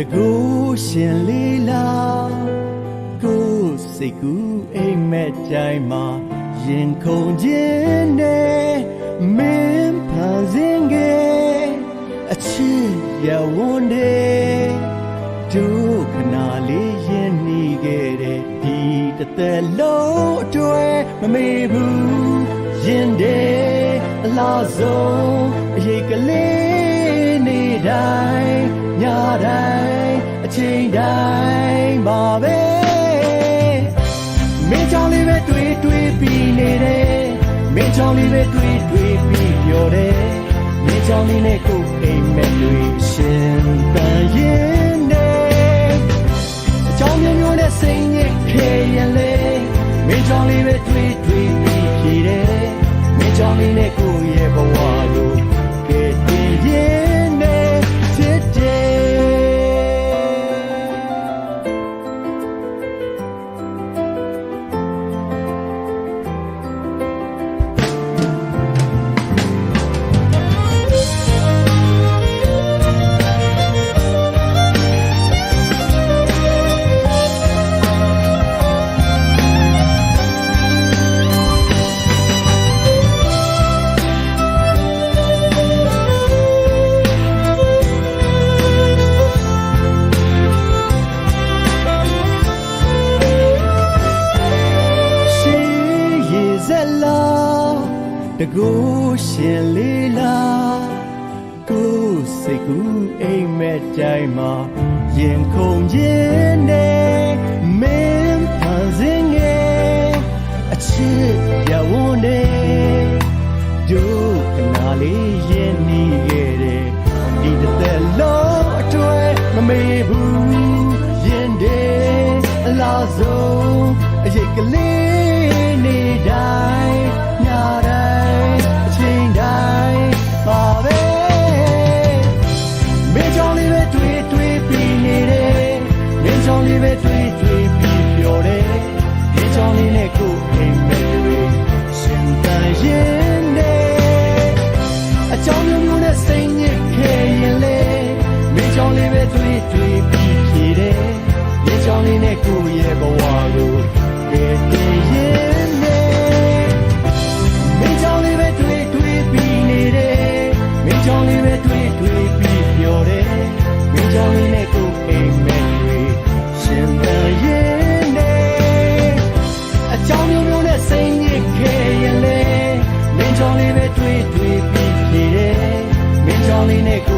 တကူရှင်လေးလာကိုယ်စိတ်ကူးအိမ်မက်တိုင်းမှာရင်ခုန်ခြင်းနဲ့မင်းဖန်ဆင်းခဲ့အချစ်ရဝန်းတဲ့ဒုခနာလေးရင်နေခဲ့တဲ့ဒီတစ်သက်လုံးအတွက်မမေ့ဘူးရင်တဲ့အလားဆုံးအရေးကလေးနေတိုင်းည တိုင်းအချိန်တိုင်းပါပဲမင်းချောင်းလေးပဲတွေးတွေးပြီးနေတယ်မင်းချောင်းလေးပဲတွေးတွေးပြီးပြောတယ်မင်းချောင်းလေးနဲ့ကိုယ်အိမ်မက်တွေရှင်တန်ရင်နဲ့အချောင်းမျိုးမျိုးနဲ့စိတ်ညစ်ခဲရင်လေမင်းချောင်းလေးပဲတွေးတွေးပြီးဖြေတယ် တကူရှင်လေးလာကိုယ်စိတ်ကူးအိမ်မက်တိုင်းမှာရင်ခုန်ခြင်းနဲ့မင်းဖန်ဆင်းငယ်အချစ်ရဝန်းတဲ့ဒုက္ခနာလေးရင်နေခဲ့တဲ့ဒီတစ်သက်လုံးအတွက်မမေ့ဘူးရင်တဲ့အလားဆုံးအရေးကလေး ရဲ့ဘဝကိုကယ်တင်ရင်နဲ့မင်းကြောင့်လေးပဲတွေ့တွေ့ပြီးနေတယ်မင်းကြောင့်လေးပဲတွေ့တွေ့ပြီးပြောတယ်မင်းကြောင့်လေးနဲ့ကိုယ်အိမ်မဲ့တွေရှင်သန်ရင်နဲ့အကြောင်းမျိုးမျိုးနဲ့စိတ်ညစ်ခဲ့ရင်လေမင်းကြောင့်လေးပဲတွေ့တွေ့ပြီးနေတယ်မင်းကြောင့်လေးနဲ့ကို